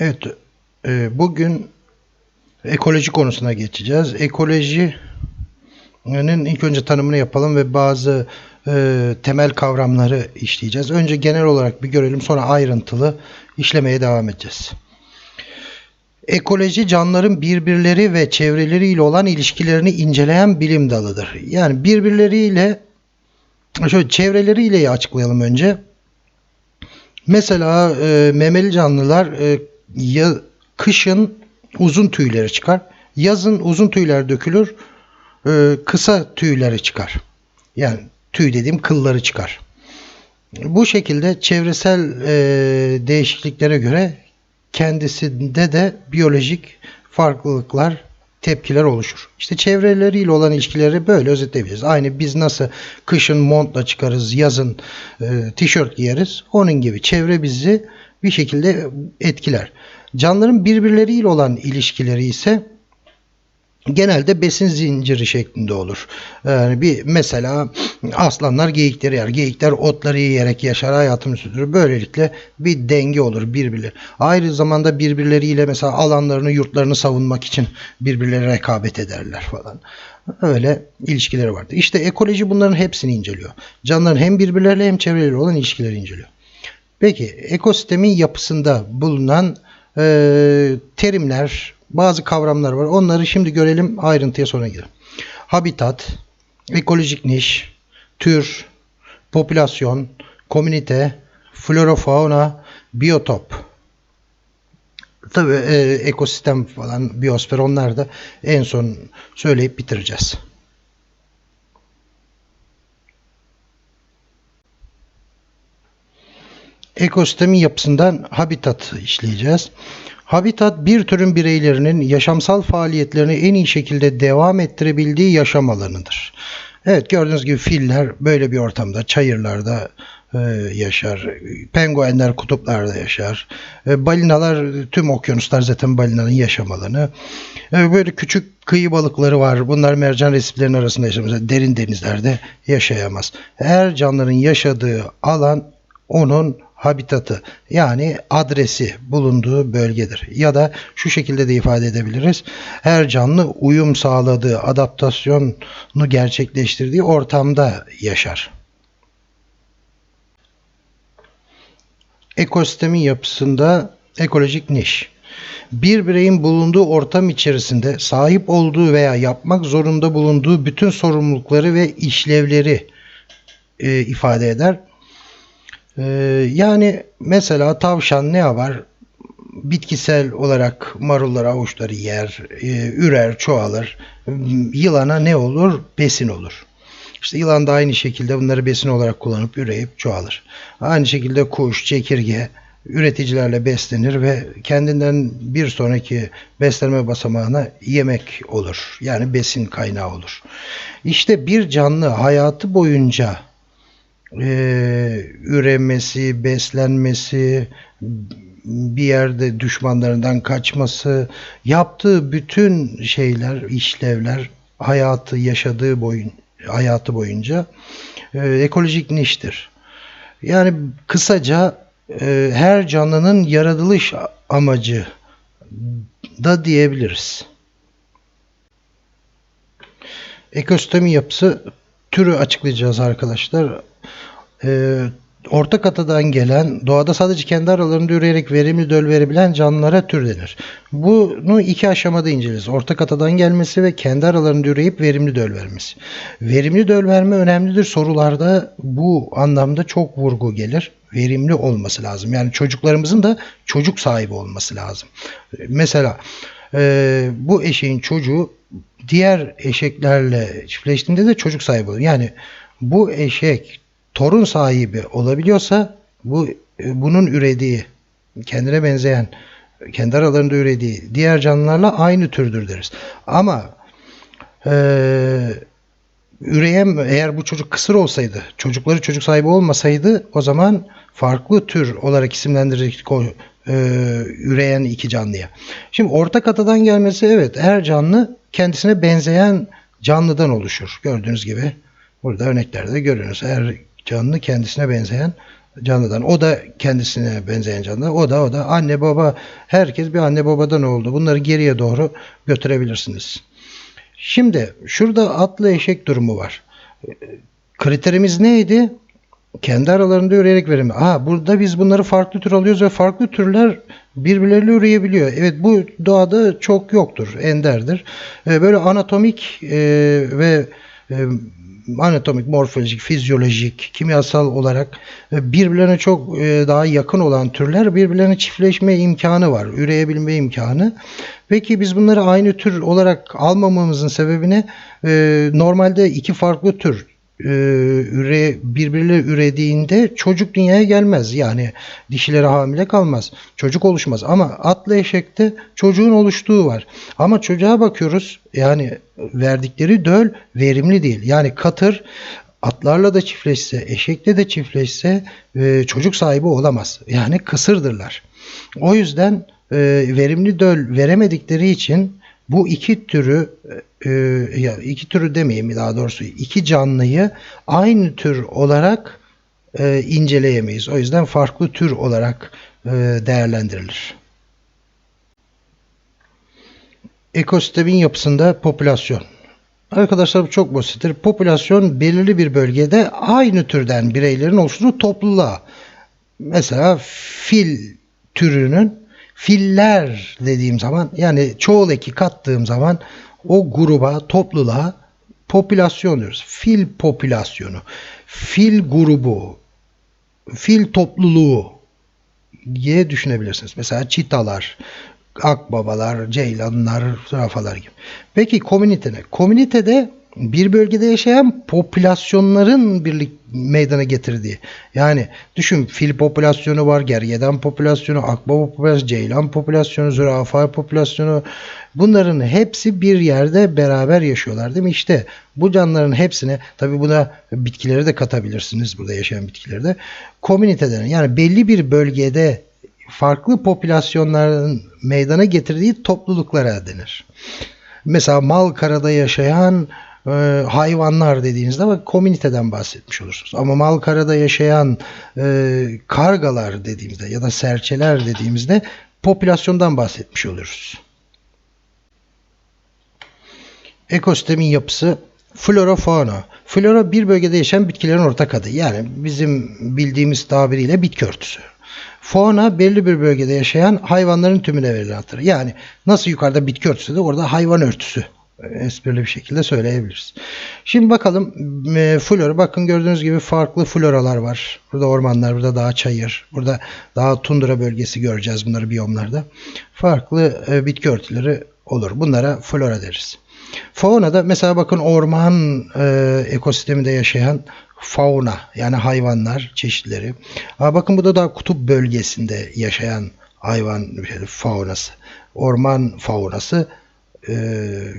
Evet, e, bugün ekoloji konusuna geçeceğiz. Ekolojinin ilk önce tanımını yapalım ve bazı e, temel kavramları işleyeceğiz. Önce genel olarak bir görelim, sonra ayrıntılı işlemeye devam edeceğiz. Ekoloji canlıların birbirleri ve çevreleriyle olan ilişkilerini inceleyen bilim dalıdır. Yani birbirleriyle şöyle çevreleriyle açıklayalım önce. Mesela e, memeli canlılar e, ya, kışın uzun tüyleri çıkar. Yazın uzun tüyler dökülür. e, kısa tüyleri çıkar. Yani tüy dediğim kılları çıkar. Bu şekilde çevresel e, değişikliklere göre kendisinde de biyolojik farklılıklar, tepkiler oluşur. İşte çevreleriyle olan ilişkileri böyle özetleyebiliriz. Aynı biz nasıl kışın montla çıkarız, yazın e, tişört giyeriz. Onun gibi çevre bizi bir şekilde etkiler. Canlıların birbirleriyle olan ilişkileri ise genelde besin zinciri şeklinde olur. Yani bir mesela aslanlar geyikleri yer. Geyikler otları yiyerek yaşar, hayatını sürdürür. Böylelikle bir denge olur birbirleri. Ayrı zamanda birbirleriyle mesela alanlarını, yurtlarını savunmak için birbirleri rekabet ederler falan. Öyle ilişkileri vardır. İşte ekoloji bunların hepsini inceliyor. Canlıların hem birbirleriyle hem çevreleriyle olan ilişkileri inceliyor. Peki ekosistemin yapısında bulunan e, terimler, bazı kavramlar var. Onları şimdi görelim, ayrıntıya sonra girelim. Habitat, ekolojik niş, tür, popülasyon, komünite, flora fauna, biyotop. Tabii e, ekosistem falan, biyosfer onlar da en son söyleyip bitireceğiz. Ekosistemin yapısından habitat işleyeceğiz. Habitat bir türün bireylerinin yaşamsal faaliyetlerini en iyi şekilde devam ettirebildiği yaşam alanıdır. Evet gördüğünüz gibi filler böyle bir ortamda, çayırlarda e, yaşar. Penguenler kutuplarda yaşar. E, balinalar, tüm okyanuslar zaten balinanın yaşam alanı. E, böyle küçük kıyı balıkları var. Bunlar mercan resiflerinin arasında. Mesela derin denizlerde yaşayamaz. Her canlının yaşadığı alan onun habitatı yani adresi bulunduğu bölgedir. Ya da şu şekilde de ifade edebiliriz. Her canlı uyum sağladığı, adaptasyonu gerçekleştirdiği ortamda yaşar. Ekosistemin yapısında ekolojik niş. Bir bireyin bulunduğu ortam içerisinde sahip olduğu veya yapmak zorunda bulunduğu bütün sorumlulukları ve işlevleri e, ifade eder. Ee, yani mesela tavşan ne yapar? Bitkisel olarak marulları, avuçları yer, e, ürer, çoğalır. Yılana ne olur? Besin olur. İşte yılan da aynı şekilde bunları besin olarak kullanıp üreyip çoğalır. Aynı şekilde kuş, çekirge üreticilerle beslenir ve kendinden bir sonraki beslenme basamağına yemek olur. Yani besin kaynağı olur. İşte bir canlı hayatı boyunca e, üremesi, beslenmesi, bir yerde düşmanlarından kaçması, yaptığı bütün şeyler, işlevler hayatı yaşadığı boyun hayatı boyunca e, ekolojik niştir. Yani kısaca e, her canlının yaratılış amacı da diyebiliriz. Ekosistemi yapısı türü açıklayacağız arkadaşlar. Ee, orta katadan gelen, doğada sadece kendi aralarında üreyerek verimli döl verebilen canlılara tür denir. Bunu iki aşamada inceleriz. Orta katadan gelmesi ve kendi aralarında üreyip verimli döl vermesi. Verimli döl verme önemlidir. Sorularda bu anlamda çok vurgu gelir. Verimli olması lazım. Yani çocuklarımızın da çocuk sahibi olması lazım. Mesela e, bu eşeğin çocuğu diğer eşeklerle çiftleştiğinde de çocuk sahibi oluyor. Yani bu eşek torun sahibi olabiliyorsa bu bunun ürediği kendine benzeyen kendi aralarında ürediği diğer canlılarla aynı türdür deriz. Ama e, üreyen eğer bu çocuk kısır olsaydı, çocukları çocuk sahibi olmasaydı o zaman farklı tür olarak isimlendirecektik o e, üreyen iki canlıya. Şimdi orta katadan gelmesi evet her canlı kendisine benzeyen canlıdan oluşur. Gördüğünüz gibi burada örneklerde görüyoruz. Her canlı kendisine benzeyen canlıdan. O da kendisine benzeyen canlı. O da o da anne baba herkes bir anne babadan oldu. Bunları geriye doğru götürebilirsiniz. Şimdi şurada atlı eşek durumu var. Kriterimiz neydi? Kendi aralarında üreyerek verimi. Aa, burada biz bunları farklı tür alıyoruz ve farklı türler birbirleriyle üreyebiliyor. Evet bu doğada çok yoktur, enderdir. Ee, böyle anatomik e, ve e, anatomik, morfolojik, fizyolojik, kimyasal olarak e, birbirlerine çok daha yakın olan türler birbirlerine çiftleşme imkanı var, üreyebilme imkanı. Peki biz bunları aynı tür olarak almamamızın sebebine e, normalde iki farklı tür e, üre birbiriyle ürediğinde çocuk dünyaya gelmez. Yani dişileri hamile kalmaz. Çocuk oluşmaz. Ama atlı eşekte çocuğun oluştuğu var. Ama çocuğa bakıyoruz. Yani verdikleri döl verimli değil. Yani katır atlarla da çiftleşse, eşekle de çiftleşse e, çocuk sahibi olamaz. Yani kısırdırlar. O yüzden e, verimli döl veremedikleri için bu iki türü e, ya iki türü demeyeyim daha doğrusu iki canlıyı aynı tür olarak e, inceleyemeyiz. O yüzden farklı tür olarak e, değerlendirilir. Ekosistemin yapısında popülasyon. Arkadaşlar bu çok basittir. Popülasyon belirli bir bölgede aynı türden bireylerin oluşturduğu topluluğa. Mesela fil türünün filler dediğim zaman yani çoğul eki kattığım zaman o gruba, topluluğa popülasyon diyoruz. Fil popülasyonu, fil grubu, fil topluluğu diye düşünebilirsiniz. Mesela çitalar, akbabalar, ceylanlar, zürafalar gibi. Peki komünite ne? Komünitede bir bölgede yaşayan popülasyonların birlik meydana getirdiği. Yani düşün fil popülasyonu var, gergedan popülasyonu, akbaba popülasyonu, ceylan popülasyonu, zürafa popülasyonu. Bunların hepsi bir yerde beraber yaşıyorlar değil mi? İşte bu canlıların hepsine tabi buna bitkileri de katabilirsiniz burada yaşayan bitkileri de. Komünite denen yani belli bir bölgede farklı popülasyonların meydana getirdiği topluluklara denir. Mesela Malkara'da yaşayan e, hayvanlar dediğinizde bak komüniteden bahsetmiş olursunuz. Ama Malkara'da yaşayan e, kargalar dediğimizde ya da serçeler dediğimizde popülasyondan bahsetmiş oluruz. Ekosistemin yapısı flora fauna. Flora bir bölgede yaşayan bitkilerin ortak adı. Yani bizim bildiğimiz tabiriyle bitki örtüsü. Fauna belli bir bölgede yaşayan hayvanların tümüne verilen addır. Yani nasıl yukarıda bitki örtüsü de orada hayvan örtüsü esprili bir şekilde söyleyebiliriz. Şimdi bakalım e, flora. Bakın gördüğünüz gibi farklı floralar var. Burada ormanlar, burada daha çayır, burada daha tundra bölgesi göreceğiz bunları biyomlarda. Farklı e, bitki örtüleri olur. Bunlara flora deriz. Fauna da mesela bakın orman e, ekosisteminde yaşayan fauna yani hayvanlar çeşitleri. Ama bakın bu da daha kutup bölgesinde yaşayan hayvan faunası. Orman faunası e,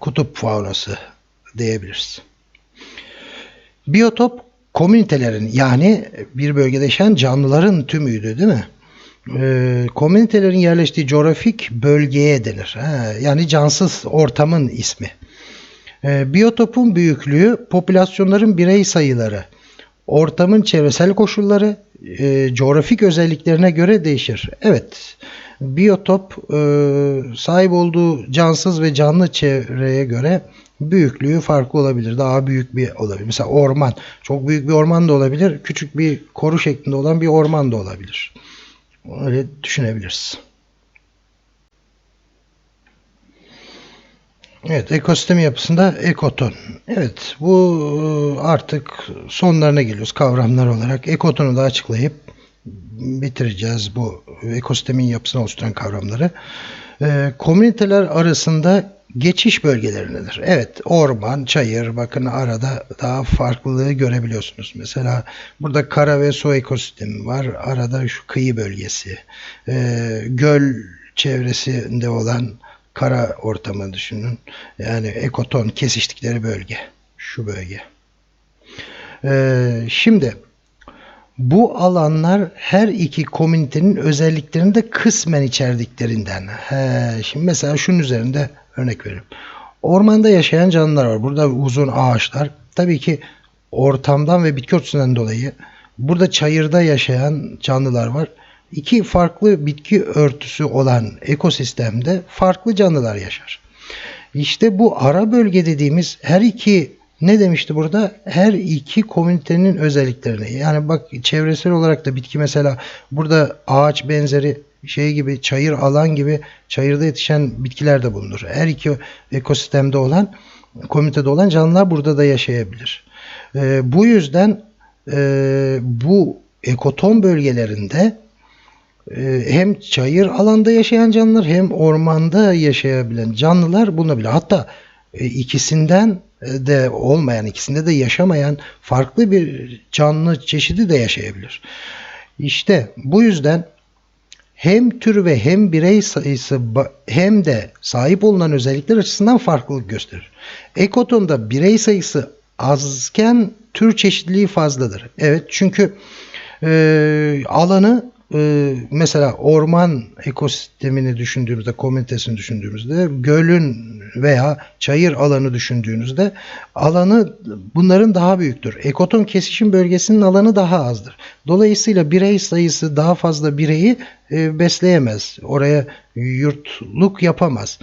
kutup faunası diyebiliriz. Biyotop komünitelerin yani bir bölgede yaşayan canlıların tümüydü değil mi? E, komünitelerin yerleştiği coğrafik bölgeye denir. Ha, yani cansız ortamın ismi. E, biyotopun büyüklüğü, popülasyonların birey sayıları, ortamın çevresel koşulları, e, coğrafik özelliklerine göre değişir. Evet, biyotop e, sahip olduğu cansız ve canlı çevreye göre büyüklüğü farklı olabilir. Daha büyük bir olabilir. Mesela orman. Çok büyük bir orman da olabilir. Küçük bir koru şeklinde olan bir orman da olabilir. Öyle düşünebiliriz. Evet, ekosistem yapısında ekoton. Evet, bu artık sonlarına geliyoruz kavramlar olarak. Ekotonu da açıklayıp bitireceğiz bu ekosistemin yapısını oluşturan kavramları. E, komüniteler arasında geçiş bölgelerindedir. Evet orman, çayır bakın arada daha farklılığı görebiliyorsunuz. Mesela burada kara ve su ekosistemi var. Arada şu kıyı bölgesi. E, göl çevresinde olan kara ortamı düşünün. Yani ekoton kesiştikleri bölge. Şu bölge. E, şimdi bu alanlar her iki komünitenin özelliklerini de kısmen içerdiklerinden. He, şimdi mesela şunun üzerinde örnek veriyorum. Ormanda yaşayan canlılar var. Burada uzun ağaçlar. Tabii ki ortamdan ve bitki örtüsünden dolayı Burada çayırda yaşayan canlılar var. İki farklı bitki örtüsü olan ekosistemde farklı canlılar yaşar. İşte bu ara bölge dediğimiz her iki ne demişti burada? Her iki komünitenin özelliklerini. Yani bak çevresel olarak da bitki mesela burada ağaç benzeri şey gibi çayır alan gibi çayırda yetişen bitkiler de bulunur. Her iki ekosistemde olan komünitede olan canlılar burada da yaşayabilir. Ee, bu yüzden e, bu ekoton bölgelerinde e, hem çayır alanda yaşayan canlılar hem ormanda yaşayabilen canlılar bulunabilir. Hatta e, ikisinden de olmayan, ikisinde de yaşamayan farklı bir canlı çeşidi de yaşayabilir. İşte bu yüzden hem tür ve hem birey sayısı hem de sahip olunan özellikler açısından farklılık gösterir. Ekotonda birey sayısı azken tür çeşitliliği fazladır. Evet çünkü e, alanı e, mesela orman ekosistemini düşündüğümüzde, komünitesini düşündüğümüzde, gölün veya çayır alanı düşündüğünüzde alanı bunların daha büyüktür. Ekoton kesişim bölgesinin alanı daha azdır. Dolayısıyla birey sayısı daha fazla bireyi e, besleyemez. Oraya yurtluk yapamaz.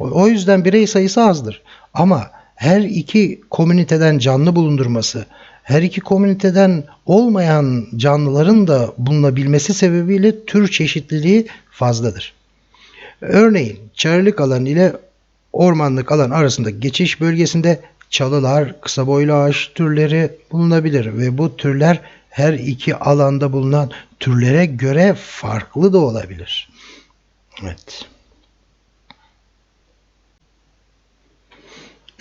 O, yüzden birey sayısı azdır. Ama her iki komüniteden canlı bulundurması, her iki komüniteden olmayan canlıların da bulunabilmesi sebebiyle tür çeşitliliği fazladır. Örneğin çayırlık alan ile ormanlık alan arasındaki geçiş bölgesinde çalılar, kısa boylu ağaç türleri bulunabilir ve bu türler her iki alanda bulunan türlere göre farklı da olabilir. Evet.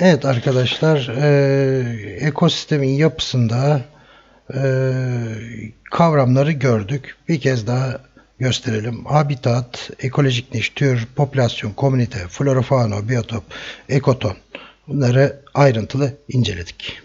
Evet arkadaşlar, e, ekosistemin yapısında e, kavramları gördük. Bir kez daha gösterelim. Habitat, ekolojik niş, tür, popülasyon, komünite, flora, fauna, biyotop, ekoton bunları ayrıntılı inceledik.